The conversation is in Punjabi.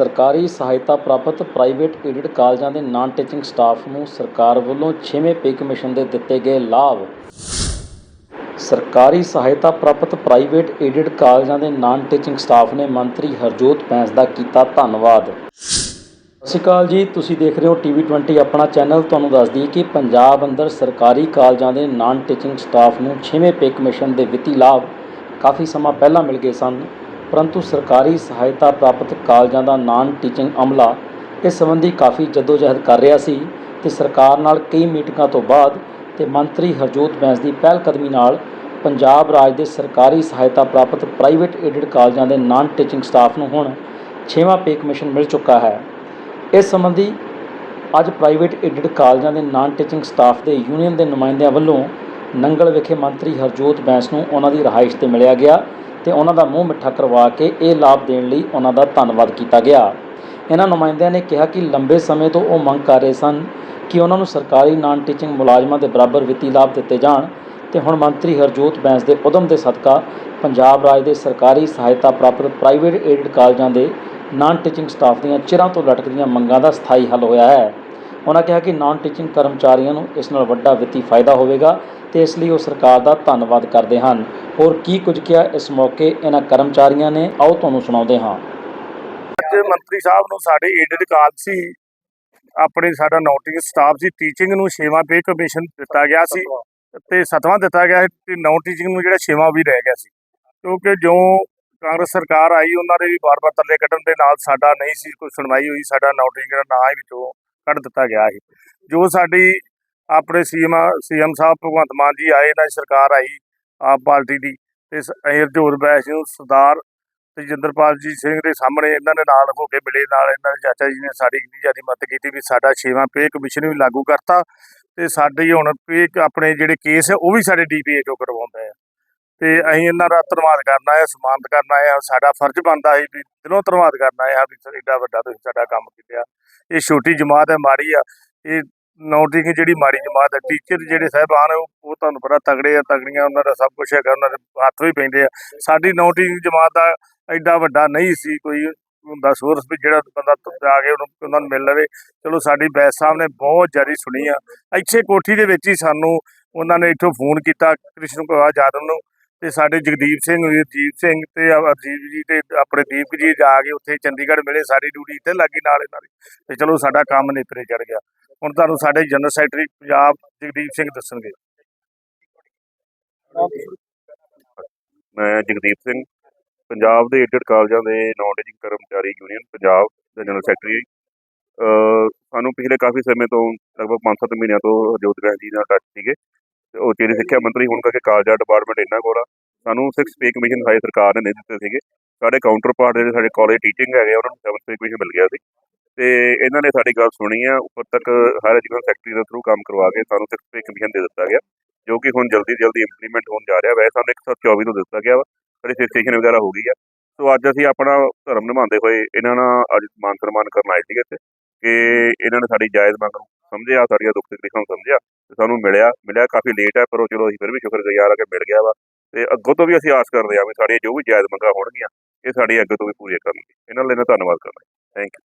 ਸਰਕਾਰੀ ਸਹਾਇਤਾ ਪ੍ਰਾਪਤ ਪ੍ਰਾਈਵੇਟ ਏਡਡ ਕਾਲਜਾਂ ਦੇ ਨਾਨ ਟੀਚਿੰਗ ਸਟਾਫ ਨੂੰ ਸਰਕਾਰ ਵੱਲੋਂ 6ਵੇਂ ਪੇ ਕਮਿਸ਼ਨ ਦੇ ਦਿੱਤੇ ਗਏ ਲਾਭ। ਸਰਕਾਰੀ ਸਹਾਇਤਾ ਪ੍ਰਾਪਤ ਪ੍ਰਾਈਵੇਟ ਏਡਡ ਕਾਲਜਾਂ ਦੇ ਨਾਨ ਟੀਚਿੰਗ ਸਟਾਫ ਨੇ ਮੰਤਰੀ ਹਰਜੋਤ ਬੈਂਸ ਦਾ ਕੀਤਾ ਧੰਨਵਾਦ। ਸਤਿ ਸ਼੍ਰੀ ਅਕਾਲ ਜੀ, ਤੁਸੀਂ ਦੇਖ ਰਹੇ ਹੋ ਟੀਵੀ 20 ਆਪਣਾ ਚੈਨਲ ਤੁਹਾਨੂੰ ਦੱਸ ਦਈਏ ਕਿ ਪੰਜਾਬ ਅੰਦਰ ਸਰਕਾਰੀ ਕਾਲਜਾਂ ਦੇ ਨਾਨ ਟੀਚਿੰਗ ਸਟਾਫ ਨੂੰ 6ਵੇਂ ਪੇ ਕਮਿਸ਼ਨ ਦੇ ਵਿੱਤੀ ਲਾਭ ਕਾਫੀ ਸਮਾਂ ਪਹਿਲਾਂ ਮਿਲ ਗਏ ਸਨ। ਪਰੰਤੂ ਸਰਕਾਰੀ ਸਹਾਇਤਾ ਪ੍ਰਾਪਤ ਕਾਲਜਾਂ ਦਾ ਨਾਨ ਟੀਚਿੰਗ ਅਮਲਾ ਇਸ ਸੰਬੰਧੀ ਕਾਫੀ ਜਦੋਜਹਿਦ ਕਰ ਰਿਹਾ ਸੀ ਤੇ ਸਰਕਾਰ ਨਾਲ ਕਈ ਮੀਟਿੰਗਾਂ ਤੋਂ ਬਾਅਦ ਤੇ ਮੰਤਰੀ ਹਰਜੋਤ ਬੈਂਸ ਦੀ ਪਹਿਲ ਕਦਮੀ ਨਾਲ ਪੰਜਾਬ ਰਾਜ ਦੇ ਸਰਕਾਰੀ ਸਹਾਇਤਾ ਪ੍ਰਾਪਤ ਪ੍ਰਾਈਵੇਟ ਏਡਡ ਕਾਲਜਾਂ ਦੇ ਨਾਨ ਟੀਚਿੰਗ ਸਟਾਫ ਨੂੰ ਹੁਣ 6ਵਾਂ ਪੇ ਕਮਿਸ਼ਨ ਮਿਲ ਚੁੱਕਾ ਹੈ। ਇਸ ਸੰਬੰਧੀ ਅੱਜ ਪ੍ਰਾਈਵੇਟ ਏਡਡ ਕਾਲਜਾਂ ਦੇ ਨਾਨ ਟੀਚਿੰਗ ਸਟਾਫ ਦੇ ਯੂਨੀਅਨ ਦੇ ਨੁਮਾਇੰਦਿਆਂ ਵੱਲੋਂ ਨੰਗਲ ਵਿਖੇ ਮੰਤਰੀ ਹਰਜੋਤ ਬੈਂਸ ਨੂੰ ਉਹਨਾਂ ਦੀ ਰਿਹਾਇਸ਼ ਤੇ ਮਿਲਿਆ ਗਿਆ। ਤੇ ਉਹਨਾਂ ਦਾ ਮੂੰਹ ਮਿੱਠਾ ਕਰਵਾ ਕੇ ਇਹ ਲਾਭ ਦੇਣ ਲਈ ਉਹਨਾਂ ਦਾ ਧੰਨਵਾਦ ਕੀਤਾ ਗਿਆ। ਇਹਨਾਂ ਨੁਮਾਇੰਦਿਆਂ ਨੇ ਕਿਹਾ ਕਿ ਲੰਬੇ ਸਮੇਂ ਤੋਂ ਉਹ ਮੰਗ ਕਰ ਰਹੇ ਸਨ ਕਿ ਉਹਨਾਂ ਨੂੰ ਸਰਕਾਰੀ ਨਾਨ ਟੀਚਿੰਗ ਮੁਲਾਜ਼ਮਾਂ ਦੇ ਬਰਾਬਰ ਵਿੱਤੀ ਲਾਭ ਦਿੱਤੇ ਜਾਣ ਤੇ ਹੁਣ ਮੰਤਰੀ ਹਰਜੋਤ ਬੈਂਸ ਦੇ ਉਦਮ ਦੇ ਸਦਕਾ ਪੰਜਾਬ ਰਾਜ ਦੇ ਸਰਕਾਰੀ ਸਹਾਇਤਾ ਪ੍ਰਾਪਤ ਪ੍ਰਾਈਵੇਟ ਏਡਡ ਕਾਲਜਾਂ ਦੇ ਨਾਨ ਟੀਚਿੰਗ ਸਟਾਫ ਦੀਆਂ ਚਿਰਾਂ ਤੋਂ ਲਟਕਦੀਆਂ ਮੰਗਾਂ ਦਾ ਸਥਾਈ ਹੱਲ ਹੋਇਆ ਹੈ। ਉਹਨਾਂ ਕਿਹਾ ਕਿ ਨਾਨ ਟੀਚਿੰਗ ਕਰਮਚਾਰੀਆਂ ਨੂੰ ਇਸ ਨਾਲ ਵੱਡਾ ਵਿੱਤੀ ਫਾਇਦਾ ਹੋਵੇਗਾ ਤੇ ਇਸ ਲਈ ਉਹ ਸਰਕਾਰ ਦਾ ਧੰਨਵਾਦ ਕਰਦੇ ਹਨ। ਹੋਰ ਕੀ ਕੁਝ ਕਿਹਾ ਇਸ ਮੌਕੇ ਇਹਨਾਂ ਕਰਮਚਾਰੀਆਂ ਨੇ? ਆਓ ਤੁਹਾਨੂੰ ਸੁਣਾਉਂਦੇ ਹਾਂ। ਅੱਜ ਮੰਤਰੀ ਸਾਹਿਬ ਨੂੰ ਸਾਡੇ ਏਡਡ ਕਾਲ ਸੀ। ਆਪਣੇ ਸਾਡਾ ਨੋਟਿੰਗ ਸਟਾਫ ਸੀ। ਟੀਚਿੰਗ ਨੂੰ ਛੇਵਾਂ ਪੇ ਕਮਿਸ਼ਨ ਦਿੱਤਾ ਗਿਆ ਸੀ ਤੇ ਸਤਵਾਂ ਦਿੱਤਾ ਗਿਆ ਸੀ ਤੇ ਨੌਨ ਟੀਚਿੰਗ ਨੂੰ ਜਿਹੜਾ ਛੇਵਾਂ ਵੀ ਰਹਿ ਗਿਆ ਸੀ। ਕਿਉਂਕਿ ਜੋ ਕਾਂਗਰਸ ਸਰਕਾਰ ਆਈ ਉਹਨਾਂ ਦੇ ਵੀ ਬਾਰ-ਬਾਰ ਤਰਲੇ ਕੱਢਣ ਦੇ ਨਾਲ ਸਾਡਾ ਨਹੀਂ ਸੀ ਕੋਈ ਸੁਣਵਾਈ ਹੋਈ। ਸਾਡਾ ਨੌਨ ਟੀਚਿੰਗ ਦਾ ਨਾਂ ਹੀ ਵਿੱਚੋਂ ਕੱਢ ਦਿੱਤਾ ਗਿਆ ਸੀ। ਜੋ ਸਾਡੀ ਆਪਣੇ ਸੀਐਮ ਸੀਐਮ ਸਾਹਿਬ ਭਗਵੰਤ ਮਾਨ ਜੀ ਆਏ ਨਾ ਸਰਕਾਰ ਆਈ ਆਪ ਪਾਰਟੀ ਦੀ ਤੇ ਅਸੀਂ ਹਰਜੋਤ ਬੈਸ ਨੂੰ ਸਰਦਾਰ ਤੇਜਿੰਦਰਪਾਲ ਜੀ ਸਿੰਘ ਦੇ ਸਾਹਮਣੇ ਇਹਨਾਂ ਨੇ ਨਾਲ ਹੋ ਕੇ ਮਿਲੇ, ਨਾਲ ਇਹਨਾਂ ਦੇ ਚਾਚਾ ਜੀ ਨੇ ਸਾਡੀ ਇੰਨੀ ਜ਼ਿਆਦਾ ਮਦਦ ਕੀਤੀ ਵੀ ਸਾਡਾ ਛੇਵਾਂ ਪੇ ਕਮਿਸ਼ਨ ਵੀ ਲਾਗੂ ਕਰਤਾ ਤੇ ਸਾਡੇ ਹੁਣ ਪੇ ਆਪਣੇ ਜਿਹੜੇ ਕੇਸ ਹੈ ਉਹ ਵੀ ਸਾਡੇ ਡੀਪੀਏ ਚੋਂ ਕਰਵਾਉਂਦੇ ਆ। ਤੇ ਅਸੀਂ ਇਹਨਾਂ ਦਾ ਧੰਨਵਾਦ ਕਰਨਾ ਹੈ ਸਨਮਾਨਿਤ ਕਰਨਾ ਹੈ ਸਾਡਾ ਫਰਜ਼ ਬਣਦਾ ਹੈ ਵੀ ਦਿਲੋਂ ਧੰਨਵਾਦ ਕਰਨਾ ਹੈ ਵੀ ਐਡਾ ਵੱਡਾ ਤੁਸੀਂ ਸਾਡਾ ਕੰਮ ਕੀਤਾ। ਇਹ ਛੋਟੀ ਜਮਾਤ ਹੈ, ਮਾੜੀ ਆ। ਇਹ ਨੌਟਿੰਗ ਜਿਹੜੀ ਮਾੜੀ ਜਮਾਤ ਹੈ ਟੀਚਰ ਜਿਹੜੇ ਸਾਹਿਬਾਨ ਉਹ ਤੁਹਾਨੂੰ ਪਤਾ ਤਗੜੇ ਆ, ਤਗੜੀਆਂ ਉਹਨਾਂ ਦਾ ਸਭ ਕੁਝ ਹੈਗਾ, ਉਹਨਾਂ ਦੇ ਹੱਥ ਵੀ ਪੈਂਦੇ ਆ। ਸਾਡੀ ਨੌਟਿੰਗ ਜਮਾਤ ਦਾ ਐਡਾ ਵੱਡਾ ਨਹੀਂ ਸੀ ਕੋਈ ਹੁੰਦਾ ਸੋਰਸ ਵੀ ਜਿਹੜਾ ਬੰਦਾ ਜਾ ਕੇ ਉਹਨੂੰ, ਉਹਨਾਂ ਨੂੰ ਮਿਲ ਲਵੇ। ਚਲੋ ਸਾਡੀ ਬੈਸ ਸਾਹਿਬ ਨੇ ਬਹੁਤ ਜਾਰੀ ਸੁਣੀ ਆ। ਇੱਥੇ ਕੋਠੀ ਦੇ ਵਿੱਚ ਹੀ ਸਾਨੂੰ ਉਹਨਾਂ ਨੇ ਇੱਥੋਂ ਫੋਨ ਕੀਤਾ, ਕ੍ਰਿਸ਼ਨ ਕੁਮਾਰ ਯਾਦਵ ਨੂੰ। ਤੇ ਸਾਡੇ ਜਗਦੀਪ ਸਿੰਘ ਵੀਰਜੀਤ ਸਿੰਘ ਤੇ ਅਰਜੀਤ ਜੀ ਤੇ ਆਪਣੇ ਦੀਪਕ ਜੀ ਜਾ ਕੇ ਉੱਥੇ ਚੰਡੀਗੜ੍ਹ ਮਿਲੇ ਸਾਰੀ ਡਿਊਟੀ ਇੱਥੇ ਲੱਗੀ ਨਾਲ ਇਹਨਾਂ ਦੀ। ਤੇ ਚਲੋ ਸਾਡਾ ਕੰਮ ਨੇਪਰੇ ਚੜ ਗਿਆ। ਹੁਣ ਤੁਹਾਨੂੰ ਸਾਡੇ ਜਨਰਲ ਸੈਕਟਰੀ ਪੰਜਾਬ ਜਗਦੀਪ ਸਿੰਘ ਦੱਸਣਗੇ। ਮੈਂ ਜਗਦੀਪ ਸਿੰਘ, ਪੰਜਾਬ ਦੇ ਏਡਡ ਕਾਲਜਾਂ ਦੇ ਨਾਨ ਟੀਚਿੰਗ ਕਰਮਚਾਰੀ ਯੂਨੀਅਨ ਪੰਜਾਬ ਦੇ ਜਨਰਲ ਸੈਕਟਰੀ। ਸਾਨੂੰ ਪਿਛਲੇ ਕਾਫੀ ਸਮੇਂ ਤੋਂ, ਲਗਭਗ 5-7 ਮਹੀਨਿਆਂ ਤੋਂ ਹਰਜੋਤ ਬੈਂਸ ਜੀ ਨਾਲ ਟੱਚ ਸੀਗੇ। ਉਹ ਜਿਹੜੇ ਸਿੱਖਿਆ ਮੰਤਰੀ ਹੁਣ ਕਰਕੇ ਕਾਲਜਾ ਡਿਪਾਰਟਮੈਂਟ ਇਹਨਾਂ ਕੋਲ ਆ ਸਾਨੂੰ 6 ਪੇ ਕਮਿਸ਼ਨ ਸਾਡੀ ਸਰਕਾਰ ਨੇ ਨਹੀਂ ਦਿੱਤੇ ਸੀਗੇ। ਸਾਡੇ ਕਾਊਂਟਰ ਪਾਰਟ ਜਿਹੜੇ ਸਾਡੇ ਕਾਲਜ ਟੀਚਿੰਗ ਹੈਗੇ ਉਹਨਾਂ ਨੂੰ 7 ਪੇ ਕਮਿਸ਼ਨ ਮਿਲ ਗਿਆ ਸੀ। ਤੇ ਇਹਨਾਂ ਨੇ ਸਾਡੀ ਗੱਲ ਸੁਣੀ ਆ, ਉੱਪਰ ਤੱਕ ਹਾਇਰ ਐਜੂਕੇਸ਼ਨ ਸੈਕਟਰੀ ਦੇ ਥਰੂ ਕੰਮ ਕਰਵਾ ਕੇ ਸਾਨੂੰ 6 ਪੇ ਕਮਿਸ਼ਨ ਦੇ ਦਿੱਤਾ ਗਿਆ, ਜੋ ਕਿ ਹੁਣ ਜਲਦੀ ਜਲਦੀ ਇੰਪਲੀਮੈਂਟ ਹੋਣ ਜਾ ਰਿਹਾ। ਵੈਸੇ ਸਾਨੂੰ 124 ਨੂੰ ਦਿੱਤਾ ਗਿਆ ਵਾ, ਸਾਡੀ ਫਿਕਸੇਸ਼ਨ ਵਗੈਰਾ ਹੋ ਗਈ ਆ। ਸੋ ਅੱਜ ਅਸੀਂ ਆਪਣਾ ਧਰਮ ਨਿਭਾਉਂਦੇ ਹੋਏ ਇਹਨਾਂ ਨਾਲ ਅੱਜ ਮਾਨ ਸਨਮਾਨ ਕਰਨ ਆਏ ਸੀਗੇ ਇੱਥੇ, ਕਿ ਇਹਨਾਂ ਨੇ ਸਾਡੀ ਜਾਇਜ਼ ਮੰਗ ਨੂੰ ਸਮਝਿਆ, ਸਾਡੀਆਂ ਦੁੱਖ ਤਕਲੀਫਾਂ ਨੂੰ ਸਮਝਿਆ। ਸਾਨੂੰ ਮਿਲਿਆ ਮਿਲਿਆ ਕਾਫੀ ਲੇਟ ਹੈ ਪਰ ਉਹ ਚਲੋ ਅਸੀਂ ਫਿਰ ਵੀ ਸ਼ੁਕਰਗੁਜ਼ਾਰ ਆ ਕਿ ਮਿਲ ਗਿਆ ਵਾ। ਤੇ ਅੱਗੋਂ ਤੋਂ ਵੀ ਅਸੀਂ ਆਸ ਕਰਦੇ ਹਾਂ ਵੀ ਸਾਡੀਆਂ ਜੋ ਵੀ ਜਾਇਜ਼ ਮੰਗਾਂ ਹੋਣਗੀਆਂ, ਇਹ ਸਾਡੀ ਅੱਗੇ ਤੋਂ ਵੀ ਪੂਰੀਆਂ ਕਰਨਗੇ ਇਹਨਾਂ ਲਈ ਮੈਂ ਧੰਨਵਾਦ ਕਰਦਾ। Thank you